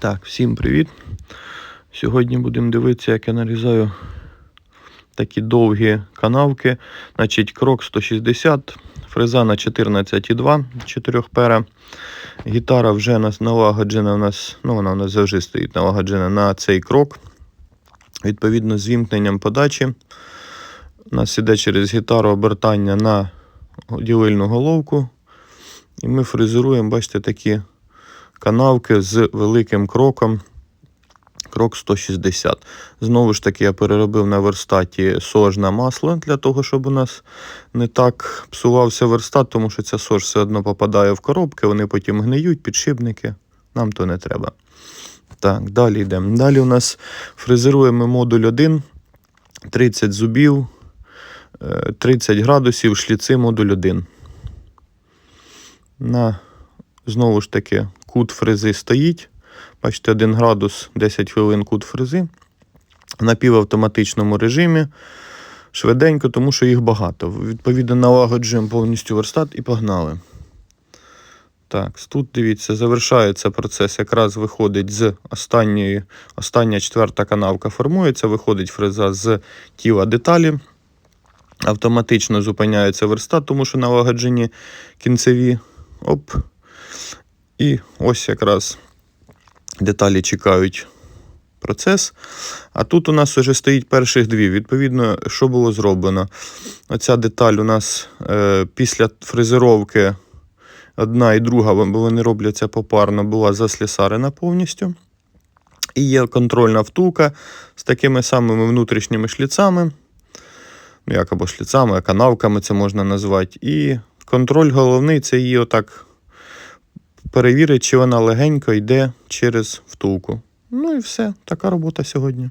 Так, всім привіт. Сьогодні будемо дивитися, як я нарізаю такі довгі канавки. Значить, крок 160, фреза на 14,2, 4 пера. Гітара вже налагоджена, у нас, ну вона у нас завжди стоїть налагоджена на цей крок. Відповідно, з вімкненням подачі. У нас іде через гітару обертання на ділильну головку. І ми фрезеруємо, бачите, такі канавки з великим кроком. Крок 160. Знову ж таки, я переробив на верстаті сож на масло для того, щоб у нас не так псувався верстат, тому що ця сож все одно попадає в коробки, вони потім гниють, підшипники. Нам то не треба. Так, далі йдемо. Далі у нас фрезеруємо модуль 1, 30 зубів, е, 30 градусів, шліци модуль 1. На, знову ж таки, кут фрези стоїть. Бачите, 1 градус 10 хвилин кут фрези. На півавтоматичному режимі. Швиденько, тому що їх багато. Відповідно, налагоджуємо повністю верстат і погнали. Так, тут дивіться, завершається процес. Якраз виходить з останньої, остання четверта канавка формується, виходить фреза з тіла деталі. Автоматично зупиняється верстат, тому що налагоджені кінцеві. Оп. І ось якраз деталі чекають процес. А тут у нас вже стоїть перших дві. Відповідно, що було зроблено? Оця деталь у нас е, після фрезеровки одна і друга, бо вони робляться попарно, була заслісарена повністю. І є контрольна втулка з такими самими внутрішніми шліцами. Ну, як або шліцами, а канавками це можна назвати. І контроль головний це її отак перевірить, чи вона легенько йде через втулку. Ну і все, така робота сьогодні.